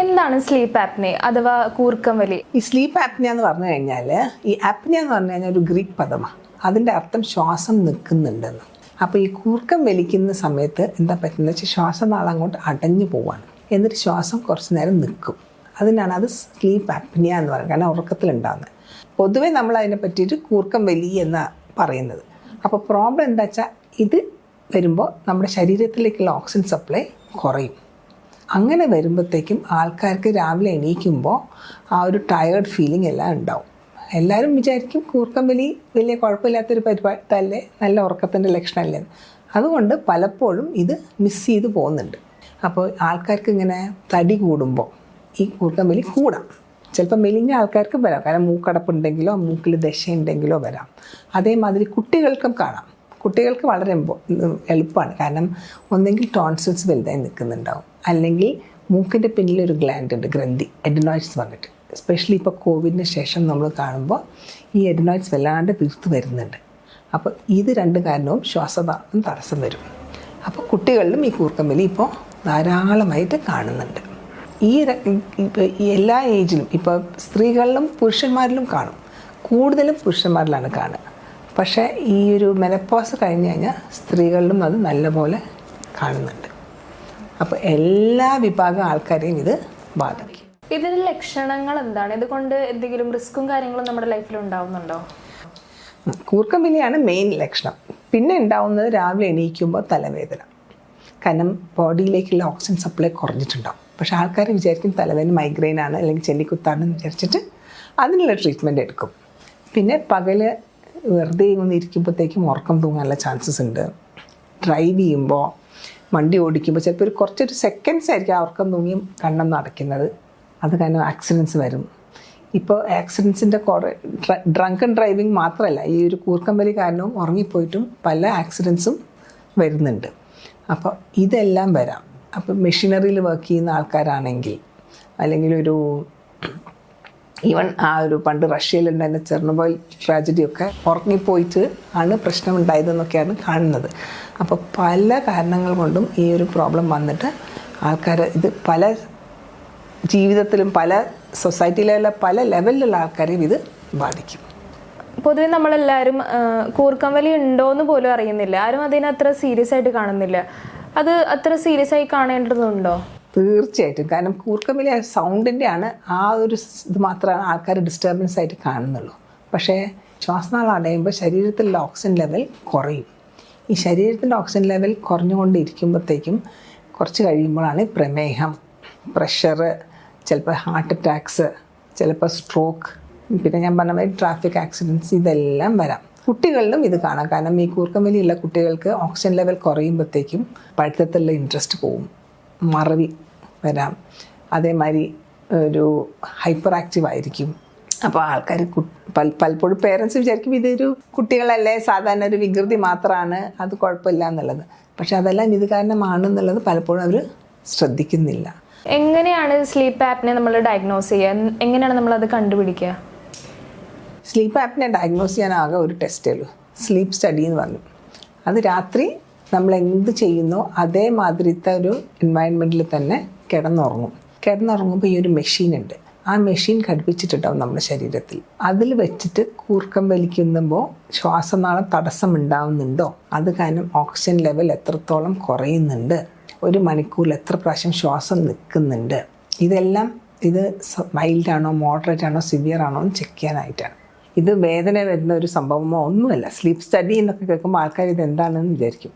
എന്താണ് സ്ലീപ്പ് ആപ്നെ അഥവാ കൂർക്കം വലി? ഈ സ്ലീപ്പ് ആപ്നിയ എന്ന് പറഞ്ഞു കഴിഞ്ഞാൽ ഈ ആപ്നിയ എന്ന് പറഞ്ഞു കഴിഞ്ഞാൽ ഒരു ഗ്രീക്ക് പദമാണ് അതിന്റെ അർത്ഥം ശ്വാസം നിൽക്കുന്നുണ്ടെന്ന്. അപ്പോൾ ഈ കൂർക്കം വലിക്കുന്ന സമയത്ത് എന്താ പറ്റുന്നത്? വെച്ചാൽ ശ്വാസനാളം അങ്ങോട്ട് അടഞ്ഞു പോവാണ്. എന്നിട്ട് ശ്വാസം കുറച്ച് നേരം നിൽക്കും. അതിനാണ് അത് സ്ലീപ്പ് ആപ്നിയ എന്ന് പറയുന്നത്. കാരണം ഉറക്കത്തിലുണ്ടാകുന്നത് പൊതുവേ നമ്മൾ അതിനെ പറ്റിയിട്ട് കൂർക്കം വലി എന്നാണ് പറയുന്നത്. അപ്പോൾ പ്രോബ്ലം എന്താ വെച്ചാൽ ഇത് വരുമ്പോൾ നമ്മുടെ ശരീരത്തിലേക്കുള്ള ഓക്സിജൻ സപ്ലൈ കുറയും. അങ്ങനെ വരുമ്പോഴത്തേക്കും ആൾക്കാർക്ക് രാവിലെ എണീക്കുമ്പോൾ ആ ഒരു ടയേർഡ് ഫീലിംഗ് എല്ലാം ഉണ്ടാവും. എല്ലാവരും വിചാരിക്കും കൂർക്കം വലി വലിയ കുഴപ്പമില്ലാത്തൊരു പരിപാടി നല്ല ഉറക്കത്തിന്റെ ലക്ഷണമല്ലേ? അതുകൊണ്ട് പലപ്പോഴും ഇത് മിസ് ചെയ്ത് പോകുന്നുണ്ട്. അപ്പോൾ ആൾക്കാർക്ക് ഇങ്ങനെ തടി കൂടുമ്പോൾ ഈ കൂർക്കം വലി കൂടാം. ചിലപ്പോൾ മെലിഞ്ഞ ആൾക്കാർക്ക് വരാം. കാരണം മൂക്കടപ്പുണ്ടെങ്കിലോ മൂക്കിൽ ദശയുണ്ടെങ്കിലോ വരാം. അതേമാതിരി കുട്ടികൾക്കും കാണാം. കുട്ടികൾക്ക് വളരെ എളുപ്പമാണ് കാരണം ഒന്നെങ്കിൽ ടോൺസിൽസ് വലുതായി നിൽക്കുന്നുണ്ടാവും. അല്ലെങ്കിൽ മൂക്കിന്റെ പിന്നിൽ ഒരു ഗ്ലാൻഡ് ഉണ്ട് ഗ്രന്ഥി എഡിനോയിഡ്സ് പറഞ്ഞിട്ട്. എസ്പെഷ്യലി ഇപ്പോൾ കോവിഡിന് ശേഷം നമ്മൾ കാണുമ്പോൾ ഈ എഡിനോയിഡ്സ് വല്ലാണ്ട് വീർത്ത് വരുന്നുണ്ട്. അപ്പോൾ ഇത് രണ്ട് കാരണവും ശ്വാസതാളം തടസ്സം വരും. അപ്പോൾ കുട്ടികളിലും ഈ കൂർക്കം വലി ഇപ്പോൾ ധാരാളമായിട്ട് കാണുന്നുണ്ട്. ഈ എല്ലാ ഏജിലും ഇപ്പോൾ സ്ത്രീകളിലും പുരുഷന്മാരിലും കാണും. കൂടുതലും പുരുഷന്മാരിലാണ് കാണുക. പക്ഷേ ഈ ഒരു മെനപ്പോസ് കഴിഞ്ഞ് കഴിഞ്ഞാൽ സ്ത്രീകളിലും അത് നല്ലപോലെ കാണുന്നുണ്ട്. അപ്പോൾ എല്ലാ വിഭാഗം ആൾക്കാരെയും ഇത് ബാധിക്കും. ഇതിന്റെ ലക്ഷണങ്ങൾ എന്താണ്? ഇതുകൊണ്ട് എന്തെങ്കിലും റിസ്ക്കും കാര്യങ്ങളും നമ്മുടെ ലൈഫിൽ ഉണ്ടാവുന്നുണ്ടോ? കൂർക്കം വലിയാണ് മെയിൻ ലക്ഷണം. പിന്നെ ഉണ്ടാവുന്നത് രാവിലെ എണീക്കുമ്പോൾ തലവേദന. കാരണം ബോഡിയിലേക്കുള്ള ഓക്സിജൻ സപ്ലൈ കുറഞ്ഞിട്ടുണ്ടാവും. പക്ഷേ ആൾക്കാർ വിചാരിക്കും തലവേദന മൈഗ്രെയിൻ ആണ് അല്ലെങ്കിൽ ചെല്ലിക്കുത്താണെന്ന് വിചാരിച്ചിട്ട് അതിനുള്ള ട്രീറ്റ്മെന്റ് എടുക്കും. പിന്നെ പകൽ വെറുതെ ഒന്ന് ഇരിക്കുമ്പോഴത്തേക്കും ഉറക്കം തൂങ്ങാനുള്ള ചാൻസസ് ഉണ്ട്. ഡ്രൈവ് ചെയ്യുമ്പോൾ വണ്ടി ഓടിക്കുമ്പോൾ ചിലപ്പോൾ ഒരു കുറച്ചൊരു സെക്കൻഡ്സ് ആയിരിക്കും ആ ഉറക്കം തൂങ്ങിയും കണ്ണെന്ന് അടയ്ക്കുന്നത് അത് കാരണം ആക്സിഡൻസ് വരും. ഇപ്പോൾ ആക്സിഡൻസിന്റെ കുറേ ഡ്രങ്കൺ ഡ്രൈവിംഗ് മാത്രമല്ല ഈ ഒരു കൂർക്കമ്പലി കാരണവും ഉറങ്ങിപ്പോയിട്ടും പല ആക്സിഡൻസും വരുന്നുണ്ട്. അപ്പോൾ ഇതെല്ലാം വരാം. അപ്പോൾ മെഷീനറിയിൽ വർക്ക് ചെയ്യുന്ന ആൾക്കാരാണെങ്കിൽ അല്ലെങ്കിൽ ഒരു ഈവൻ ആ ഒരു പണ്ട് റഷ്യയിലുണ്ടായിരുന്ന ചെർണബോയിൽ ട്രാജഡിയൊക്കെ ഉറങ്ങിപ്പോയിട്ട് ആണ് പ്രശ്നം ഉണ്ടായതെന്നൊക്കെയാണ് കാണുന്നത്. അപ്പോൾ പല കാരണങ്ങൾ കൊണ്ടും ഈ ഒരു പ്രോബ്ലം വന്നിട്ട് ആൾക്കാർ ഇത് പല ജീവിതത്തിലും പല സൊസൈറ്റിയിലുള്ള പല ലെവലിലുള്ള ആൾക്കാരെയും ഇത് ബാധിക്കും. പൊതുവെ നമ്മളെല്ലാവരും ആ, കൂർക്കം വലി ഉണ്ടോന്ന് പോലും അറിയുന്നില്ല. ആരും അതിനെ അത്ര സീരിയസ് ആയിട്ട് കാണുന്നില്ല. അത് അത്ര സീരിയസ് ആയി കാണേണ്ടതുണ്ടോ? തീർച്ചയായിട്ടും. കാരണം കൂർക്കമിലെ സൗണ്ടിന്റെ ആണ് ആ ഒരു ഇത് മാത്രമാണ് ആൾക്കാർ ഡിസ്റ്റർബൻസ് ആയിട്ട് കാണുന്നുള്ളൂ. പക്ഷേ ശ്വാസനാളം അടയുമ്പോൾ ശരീരത്തിലുള്ള ഓക്സിജൻ ലെവൽ കുറയും. ഈ ശരീരത്തിന്റെ ഓക്സിജൻ ലെവൽ കുറഞ്ഞുകൊണ്ടിരിക്കുമ്പോഴത്തേക്കും കുറച്ച് കഴിയുമ്പോഴാണ് പ്രമേഹം പ്രഷർ ചിലപ്പോൾ ഹാർട്ട് അറ്റാക്സ് ചിലപ്പോൾ സ്ട്രോക്ക് പിന്നെ ഞാൻ പറഞ്ഞ മാതിരി ട്രാഫിക് ആക്സിഡൻസ് ഇതെല്ലാം വരാം. കുട്ടികളിലും ഇത് കാണാം. കാരണം ഈ കൂർക്കമ്പലിയുള്ള കുട്ടികൾക്ക് ഓക്സിജൻ ലെവൽ കുറയുമ്പോഴത്തേക്കും പഠിത്തത്തിലുള്ള ഇൻട്രസ്റ്റ് പോവും. മറവി വരാം. അതേമാതിരി ഒരു ഹൈപ്പർ ആക്റ്റീവ് ആയിരിക്കും അപ്പോൾ ആൾക്കാർ പലപ്പോഴും പേരൻസ് വിചാരിക്കും ഇതൊരു കുട്ടികളല്ലേ സാധാരണ ഒരു വികൃതി മാത്രമാണ് അത് കുഴപ്പമില്ല എന്നുള്ളത്. പക്ഷെ അതെല്ലാം ഇത് കാരണമാണ് എന്നുള്ളത് പലപ്പോഴും അവർ ശ്രദ്ധിക്കുന്നില്ല. എങ്ങനെയാണ് സ്ലീപ്പ് ആപ്പിനെ നമ്മൾ ഡയഗ്നോസ് ചെയ്യുക എങ്ങനെയാണ് നമ്മൾ അത് കണ്ടുപിടിക്കുക സ്ലീപ്പ് ആപ്പിനെ ഡയഗ്നോസ് ചെയ്യാനാകെ ഒരു ടെസ്റ്റേ ഉള്ളൂ. സ്ലീപ്പ് സ്റ്റഡി എന്ന് പറഞ്ഞു. അത് രാത്രി നമ്മൾ എന്ത് ചെയ്യുന്നോ അതേമാതിരിത്തെ ഒരു എൻവയൺമെന്റിൽ തന്നെ കിടന്നുറങ്ങും. കിടന്നുറങ്ങുമ്പോൾ ഈ ഒരു മെഷീൻ ഉണ്ട്. ആ മെഷീൻ ഘടിപ്പിച്ചിട്ടുണ്ടാവും നമ്മുടെ ശരീരത്തിൽ. അതിൽ വെച്ചിട്ട് കൂർക്കം വലിക്കുമ്പോൾ ശ്വാസനാളം തടസ്സം ഉണ്ടാവുന്നുണ്ടോ അത് കാരണം ഓക്സിജൻ ലെവൽ എത്രത്തോളം കുറയുന്നുണ്ട്? ഒരു മണിക്കൂറിൽ എത്ര പ്രാവശ്യം ശ്വാസം നിൽക്കുന്നുണ്ട്? ഇതെല്ലാം ഇത് മൈൽഡാണോ മോഡറേറ്റ് ആണോ സിവിയർ ആണോ എന്ന് ചെക്ക് ചെയ്യാനായിട്ടാണ്. ഇത് വേദന വരുന്ന ഒരു സംഭവമോ ഒന്നുമല്ല. സ്ലീപ്പ് സ്റ്റഡി എന്നൊക്കെ കേൾക്കുമ്പോൾ ആൾക്കാർ ഇത് എന്താണെന്ന് വിചാരിക്കും.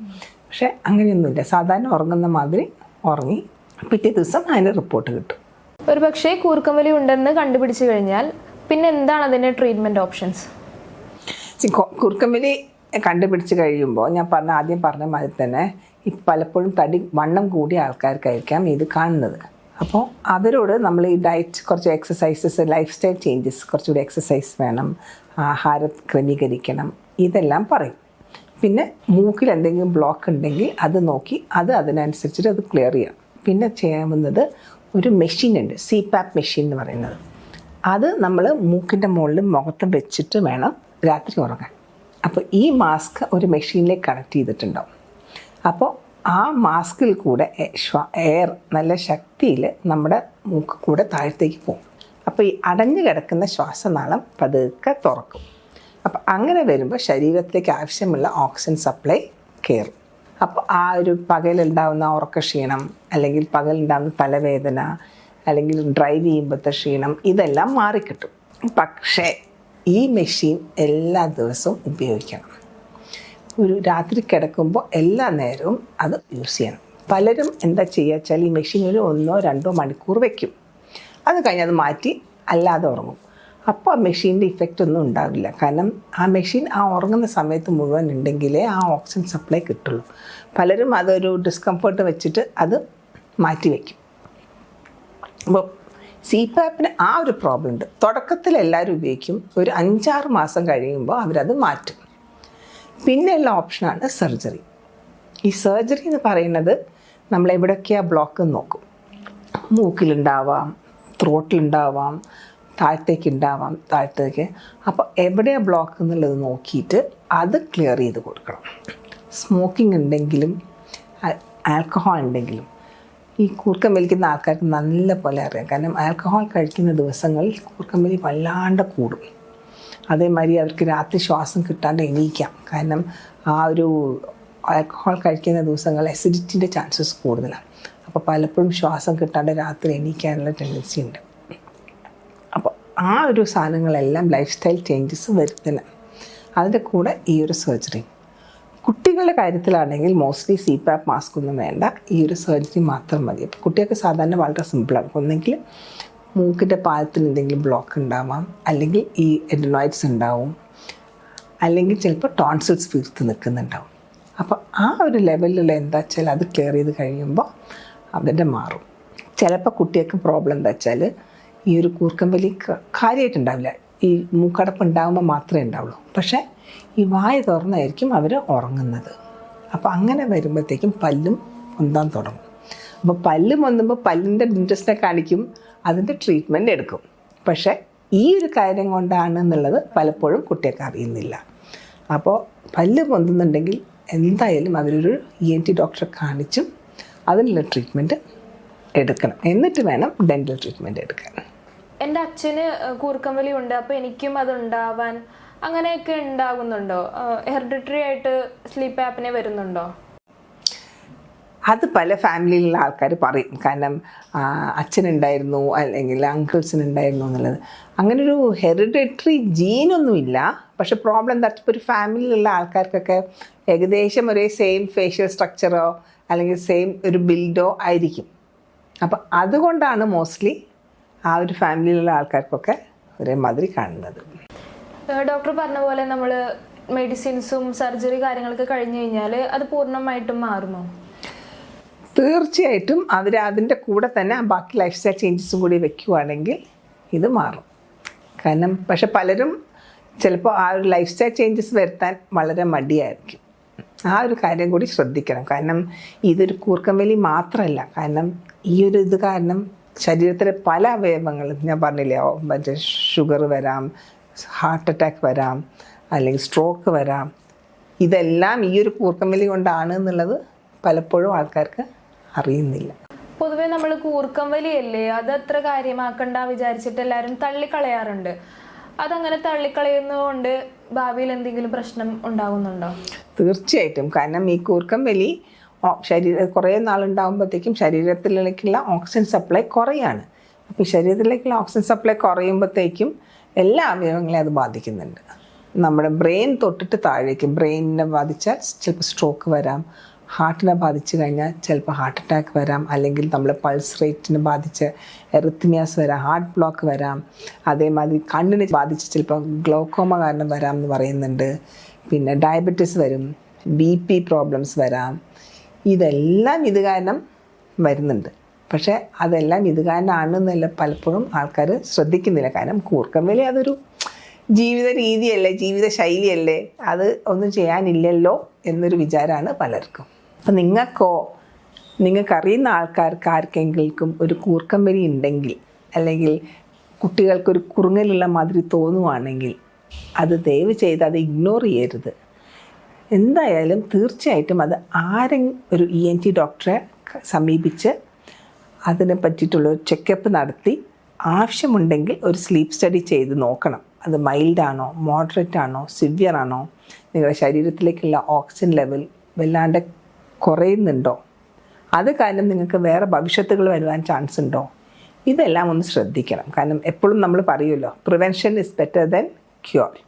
പക്ഷേ അങ്ങനെയൊന്നുമില്ല. സാധാരണ ഉറങ്ങുന്ന മാതിരി ഉറങ്ങി പിറ്റേ ദിവസം അതിന് റിപ്പോർട്ട് കിട്ടും. ഒരു പക്ഷേ കൂർക്കമലി ഉണ്ടെന്ന് കണ്ടുപിടിച്ചു കഴിഞ്ഞാൽ പിന്നെ എന്താണ് അതിന്റെ ട്രീറ്റ്മെന്റ് ഓപ്ഷൻസ് കുർക്കമലി കുറുക്കമ്പലി കണ്ടുപിടിച്ച് കഴിയുമ്പോൾ ഞാൻ പറഞ്ഞ ആദ്യം പറഞ്ഞ മാതിരി തന്നെ ഈ പലപ്പോഴും തടി വണ്ണം കൂടിയ ആൾക്കാർക്കായിരിക്കാം ഇത് കാണുന്നത്. അപ്പോൾ അവരോട് നമ്മൾ ഈ ഡയറ്റ് കുറച്ച് എക്സസൈസസ് ലൈഫ് സ്റ്റൈൽ ചേഞ്ചസ് കുറച്ചുകൂടി എക്സസൈസ് വേണം ആഹാരം ക്രമീകരിക്കണം ഇതെല്ലാം പറയും. പിന്നെ മൂക്കിൽ എന്തെങ്കിലും ബ്ലോക്ക് ഉണ്ടെങ്കിൽ അത് നോക്കി അത് അതിനനുസരിച്ചിട്ട് അത് ക്ലിയർ ചെയ്യാം. പിന്നെ ചെയ്യാവുന്നത് ഒരു മെഷീൻ ഉണ്ട് സി പാപ്പ് മെഷീൻ എന്ന് പറയുന്നത്. അത് നമ്മൾ മൂക്കിന്റെ മുകളിൽ മുഖത്ത് വെച്ചിട്ട് വേണം രാത്രി ഉറങ്ങാൻ. അപ്പോൾ ഈ മാസ്ക് ഒരു മെഷീനിലേക്ക് കണക്ട് ചെയ്തിട്ടുണ്ടാവും. അപ്പോൾ ആ മാസ്കിൽ കൂടെ എയർ നല്ല ശക്തിയിൽ നമ്മുടെ മൂക്ക് കൂടെ താഴത്തേക്ക് പോകും. അപ്പോൾ ഈ അടഞ്ഞു കിടക്കുന്ന ശ്വാസനാളം പതുക്കെ തുറക്കും. അപ്പോൾ അങ്ങനെ വരുമ്പോൾ ശരീരത്തിലേക്ക് ആവശ്യമുള്ള ഓക്സിജൻ സപ്ലൈ കയറും. അപ്പോൾ ആ ഒരു പകലുണ്ടാവുന്ന ഉറക്കക്ഷീണം അല്ലെങ്കിൽ പകലുണ്ടാകുന്ന തലവേദന അല്ലെങ്കിൽ ഡ്രൈവ് ചെയ്യുമ്പോഴത്തെ ക്ഷീണം ഇതെല്ലാം മാറിക്കിട്ടും. പക്ഷേ ഈ മെഷീൻ എല്ലാ ദിവസവും ഉപയോഗിക്കണം. ഒരു രാത്രി കിടക്കുമ്പോൾ എല്ലാ നേരവും അത് യൂസ് ചെയ്യണം. പലരും എന്താ ചെയ്യുക വെച്ചാൽ ഈ മെഷീനിൽ ഒന്നോ രണ്ടോ മണിക്കൂർ വയ്ക്കും അത് കഴിഞ്ഞ് അത് മാറ്റി അല്ലാതെ ഉറങ്ങും. അപ്പോൾ ആ മെഷീന്റെ ഇഫക്റ്റ് ഒന്നും ഉണ്ടാവില്ല. കാരണം ആ മെഷീൻ ആ ഉറങ്ങുന്ന സമയത്ത് മുഴുവൻ ഉണ്ടെങ്കിലേ ആ ഓക്സിജൻ സപ്ലൈ കിട്ടുള്ളൂ. പലരും അതൊരു ഡിസ്കംഫർട്ട് വെച്ചിട്ട് അത് മാറ്റി വയ്ക്കും അപ്പോൾ സി പാപ്പിന് ആ ഒരു പ്രോബ്ലം ഉണ്ട്. തുടക്കത്തിൽ എല്ലാവരും ഉപയോഗിക്കും. ഒരു അഞ്ചാറ് മാസം കഴിയുമ്പോൾ അവരത് മാറ്റും. പിന്നെയുള്ള ഓപ്ഷനാണ് സർജറി. ഈ സർജറി എന്ന് പറയുന്നത് നമ്മൾ എവിടെയൊക്കെയാണ് ബ്ലോക്ക് നോക്കും. മൂക്കിലുണ്ടാവാം ത്രോട്ടിലുണ്ടാവാം താഴത്തേക്ക് ഉണ്ടാവാം താഴത്തേക്ക്. അപ്പോൾ എവിടെയാണ് ബ്ലോക്ക് എന്നുള്ളത് നോക്കിയിട്ട് അത് ക്ലിയർ ചെയ്ത് കൊടുക്കണം. സ്മോക്കിംഗ് ഉണ്ടെങ്കിലും ആൽക്കഹോൾ ഉണ്ടെങ്കിലും. ഈ കൂർക്കം വലിക്കുന്ന ആൾക്കാർക്ക് നല്ല പോലെ അറിയാം. കാരണം ആൽക്കഹോൾ കഴിക്കുന്ന ദിവസങ്ങളിൽ കൂർക്കം വലി വല്ലാണ്ട് കൂടും. അതേമാതിരി അവർക്ക് രാത്രി ശ്വാസം കിട്ടാണ്ട് എണീക്കാം. കാരണം ആ ഒരു ആൽക്കഹോൾ കഴിക്കുന്ന ദിവസങ്ങൾ അസിഡിറ്റിന്റെ ചാൻസസ് കൂടുതലാണ്. അപ്പോൾ പലപ്പോഴും ശ്വാസം കിട്ടാണ്ട് രാത്രി എണീക്കാനുള്ള ടെൻഡൻസി ഉണ്ട്. അപ്പോൾ ആ ഒരു സാധനങ്ങളെല്ലാം ലൈഫ് സ്റ്റൈൽ ചേഞ്ചസ് വരുത്തണം അതിന്റെ കൂടെ ഈ ഒരു സർജറി കുട്ടികളുടെ കാര്യത്തിലാണെങ്കിൽ മോസ്റ്റ്ലി സി പാപ്പ് മാസ്ക് ഒന്നും വേണ്ട. ഈ ഒരു സർജറി മാത്രം മതി. അപ്പോൾ കുട്ടികൾക്ക് സാധാരണ വളരെ സിമ്പിളാണ് ഒന്നെങ്കിൽ മൂക്കിന്റെ പാലത്തിന് എന്തെങ്കിലും ബ്ലോക്ക് ഉണ്ടാവാം അല്ലെങ്കിൽ ഈ എഡനോയിഡ്സ് ഉണ്ടാവും അല്ലെങ്കിൽ ചിലപ്പോൾ ടോൺസിൽസ് വീർത്ത് നിൽക്കുന്നുണ്ടാവും. അപ്പോൾ ആ ഒരു ലെവലിലുള്ള എന്താ വെച്ചാൽ അത് ക്ലിയർ ചെയ്ത് കഴിയുമ്പോൾ അതിന്റെ മാറും. ചിലപ്പോൾ കുട്ടികൾക്ക് പ്രോബ്ലം എന്താ വെച്ചാൽ ഈ ഒരു കൂർക്കം വലി കാര്യമായിട്ടുണ്ടാവില്ല ഈ മൂക്കടപ്പ് ഉണ്ടാകുമ്പോൾ മാത്രമേ ഉണ്ടാവുള്ളൂ. പക്ഷേ ഈ വായ തുറന്നായിരിക്കും അവർ ഉറങ്ങുന്നത്. അപ്പോൾ അങ്ങനെ വരുമ്പോഴത്തേക്കും പല്ലും പൊന്താൻ തുടങ്ങും. അപ്പോൾ പല്ലും പൊന്തുമ്പോൾ പല്ലിന്റെ ഡെന്റിസ്റ്റിനെ കാണിക്കും. അതിന്റെ ട്രീറ്റ്മെന്റ് എടുക്കും. പക്ഷേ ഈ ഒരു കാര്യം കൊണ്ടാണ് എന്നുള്ളത് പലപ്പോഴും കുട്ടികൾക്ക് അറിയുന്നില്ല. അപ്പോൾ പല്ല് പൊന്തുന്നുണ്ടെങ്കിൽ എന്തായാലും അതിലൊരു ഇ എൻ ടി ഡോക്ടറെ കാണിച്ചും അതിനുള്ള ട്രീറ്റ്മെന്റ് എടുക്കണം. എന്നിട്ട് വേണം ഡെന്റൽ ട്രീറ്റ്മെന്റ് എടുക്കാൻ. എന്റെ അച്ഛന് കൂർക്കം വലി ഉണ്ട്. അപ്പോൾ എനിക്കും അതുണ്ടാവാൻ അങ്ങനെയൊക്കെ ഉണ്ടാകുന്നുണ്ടോ ഹെറിഡിറ്ററി ആയിട്ട് സ്ലീപ്പ് ആപ്പിനെ വരുന്നുണ്ടോ? അത് പല ഫാമിലിയിലുള്ള ആൾക്കാർ പറയും. കാരണം അച്ഛനുണ്ടായിരുന്നു അല്ലെങ്കിൽ അങ്കിൾസിനുണ്ടായിരുന്നു എന്നുള്ളത്. അങ്ങനൊരു ഹെറിഡിറ്ററി ജീനൊന്നുമില്ല. പക്ഷെ പ്രോബ്ലം എന്താ? ഇപ്പോൾ ഒരു ഫാമിലിയിലുള്ള ആൾക്കാർക്കൊക്കെ ഏകദേശം ഒരേ സെയിം ഫേഷ്യൽ സ്ട്രക്ചറോ അല്ലെങ്കിൽ സെയിം ഒരു ബിൽഡോ ആയിരിക്കും. അപ്പം അതുകൊണ്ടാണ് മോസ്റ്റ്ലി ആ ഒരു ഫാമിലിയിലുള്ള ആൾക്കാർക്കൊക്കെ ഒരേ മാതിരി കാണുന്നത് ഡോക്ടർ പറഞ്ഞ പോലെ നമ്മൾ മെഡിസിൻസും സർജറി കാര്യങ്ങളൊക്കെ കഴിഞ്ഞു കഴിഞ്ഞാൽ അത് പൂർണമായിട്ടും മാറുമോ? തീർച്ചയായിട്ടും അവർ അതിന്റെ കൂടെ തന്നെ ബാക്കി ലൈഫ് സ്റ്റൈൽ ചേഞ്ചസും കൂടി വെക്കുവാണെങ്കിൽ ഇത് മാറും. കാരണം പക്ഷെ പലരും ചിലപ്പോൾ ആ ഒരു ലൈഫ് സ്റ്റൈൽ ചേഞ്ചസ് വരുത്താൻ വളരെ മടിയായിരിക്കും. ആ ഒരു കാര്യം കൂടി ശ്രദ്ധിക്കണം. കാരണം ഇതൊരു കൂർക്കം വലി മാത്രമല്ല. കാരണം ഈ ഒരു ഇത് കാരണം ശരീരത്തിലെ പല അവയവങ്ങളും ഞാൻ പറഞ്ഞില്ലേ മറ്റേ ഷുഗർ വരാം ഹാർട്ട് അറ്റാക്ക് വരാം അല്ലെങ്കിൽ സ്ട്രോക്ക് വരാം. ഇതെല്ലാം ഈ ഒരു കൂർക്കം വലി കൊണ്ടാണ് എന്നുള്ളത് പലപ്പോഴും ആൾക്കാർക്ക് അറിയുന്നില്ല. പൊതുവെ നമ്മൾ കൂർക്കം വലിയല്ലേ? അത് അത്ര കാര്യമാക്കണ്ട വിചാരിച്ചിട്ട് എല്ലാവരും തള്ളിക്കളയാറുണ്ട്. അതങ്ങനെ തള്ളിക്കളയുന്നതുകൊണ്ട് ഭാവിയിൽ എന്തെങ്കിലും പ്രശ്നം ഉണ്ടാകുന്നുണ്ടോ തീർച്ചയായിട്ടും. കാരണം ഈ കൂർക്കം വലി ശരീര കുറേ നാളുണ്ടാകുമ്പോഴത്തേക്കും ശരീരത്തിലേക്കുള്ള ഓക്സിജൻ സപ്ലൈ കുറയാണ്. അപ്പോൾ ശരീരത്തിലേക്കുള്ള ഓക്സിജൻ സപ്ലൈ കുറയുമ്പോഴത്തേക്കും എല്ലാ അവയവങ്ങളെയും അത് ബാധിക്കുന്നുണ്ട്. നമ്മുടെ ബ്രെയിൻ തൊട്ടിട്ട് താഴേക്ക് ബ്രെയിനിനെ ബാധിച്ചാൽ ചിലപ്പോൾ സ്ട്രോക്ക് വരാം. ഹാർട്ടിനെ ബാധിച്ചു കഴിഞ്ഞാൽ ചിലപ്പോൾ ഹാർട്ട് അറ്റാക്ക് വരാം അല്ലെങ്കിൽ നമ്മളെ പൾസ് റേറ്റിനെ ബാധിച്ച് എറിത്മിയാസ് വരാം ഹാർട്ട് ബ്ലോക്ക് വരാം. അതേമാതിരി കണ്ണിനെ ബാധിച്ച് ചിലപ്പോൾ ഗ്ലോക്കോമ കാരണം വരാം എന്ന് പറയുന്നുണ്ട്. പിന്നെ ഡയബറ്റിസ് വരും ബി പി പ്രോബ്ലംസ് വരാം. ഇതെല്ലാം ഇത് കാരണം വരുന്നുണ്ട്. പക്ഷേ അതെല്ലാം ഇത് കാരണമാണെന്നല്ല പലപ്പോഴും ആൾക്കാർ ശ്രദ്ധിക്കുന്നില്ല. കാരണം കൂർക്കം വലിയ അതൊരു ജീവിത രീതിയല്ലേ ജീവിത ശൈലിയല്ലേ. അത് ഒന്നും ചെയ്യാനില്ലല്ലോ എന്നൊരു വിചാരമാണ് പലർക്കും. അപ്പം നിങ്ങൾക്കോ നിങ്ങൾക്കറിയുന്ന ആൾക്കാർക്ക് ആർക്കെങ്കിലും ഒരു കൂർക്കം വലി ഉണ്ടെങ്കിൽ അല്ലെങ്കിൽ കുട്ടികൾക്കൊരു കുറുങ്ങലുള്ള മാതിരി തോന്നുവാണെങ്കിൽ അത് ദയവ് ചെയ്ത് അത് ഇഗ്നോർ ചെയ്യരുത്. എന്തായാലും തീർച്ചയായിട്ടും അത് ആരെ ഒരു ഇ എൻ ടി ഡോക്ടറെ സമീപിച്ച് അതിനെ പറ്റിയിട്ടുള്ള ഒരു ചെക്കപ്പ് നടത്തി ആവശ്യമുണ്ടെങ്കിൽ ഒരു സ്ലീപ്പ് സ്റ്റഡി ചെയ്ത് നോക്കണം. അത് മൈൽഡ് ആണോ മോഡറേറ്റ് ആണോ സിവിയർ ആണോ നിങ്ങളുടെ ശരീരത്തിലേക്കുള്ള ഓക്സിജൻ ലെവൽ വല്ലാണ്ട് കുറയുന്നുണ്ടോ? അത് കാരണം നിങ്ങൾക്ക് വേറെ ഭവിഷ്യത്തുകൾ വരുവാൻ ചാൻസ് ഉണ്ടോ? ഇതെല്ലാം ഒന്ന് ശ്രദ്ധിക്കണം. കാരണം എപ്പോഴും നമ്മൾ പറയുമല്ലോ prevention is better than cure